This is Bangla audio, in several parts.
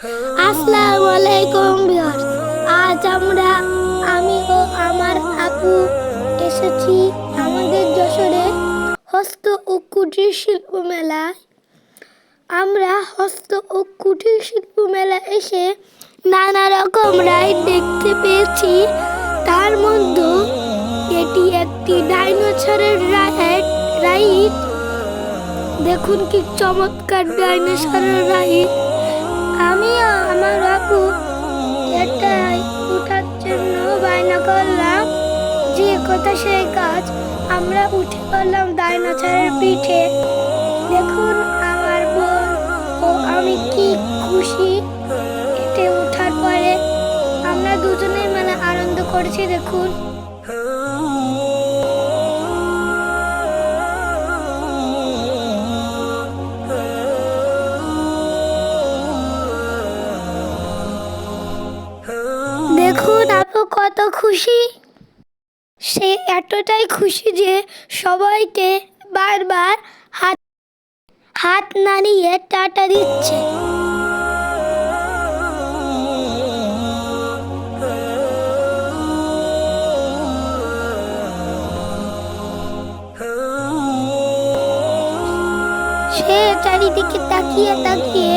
আসসালামু আলাইকুম ভিউয়ার্স। আজ আমরা, আমি ও আমার আপু এসেছি আমাদের যশোরে হস্ত ও কুটির শিল্প মেলায়। আমরা হস্ত ও কুটির শিল্প মেলা এসে নানা রকম রাইড দেখতে পেয়েছি। তার মধ্যে এটি একটি ডাইনোসরের রাইড রাইড। দেখুন কি চমৎকার ডাইনোসরের রাইড। করলাম, যে কথা সেই কাজ আমরা উঠে পড়লাম ডাইনোসরের পিঠে। দেখুন আমার বোন, ও আমি কি খুশি। এতে ওঠার পরে আমরা দুজনে মানে আনন্দ করেছি দেখুন দেখুন। খুশি? সে এতটাই খুশি যে সবাইকে বারবার হাত হাত নাড়িয়ে টাটা দিচ্ছে। সে চারিদিকে তাকিয়ে তাকিয়ে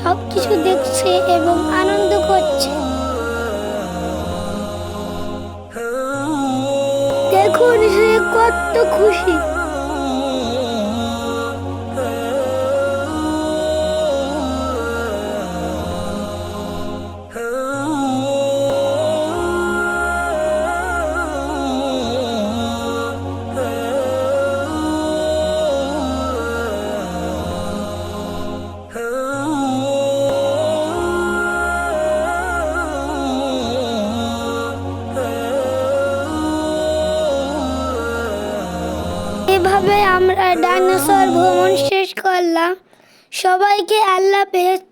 সবকিছু দেখছে এবং আনন্দ করছে। দেখুন সে কত খুশি এভাবে আমরা ডাইনোসর ভ্রমণ শেষ করলাম। সবাইকে আল্লাহ পেজ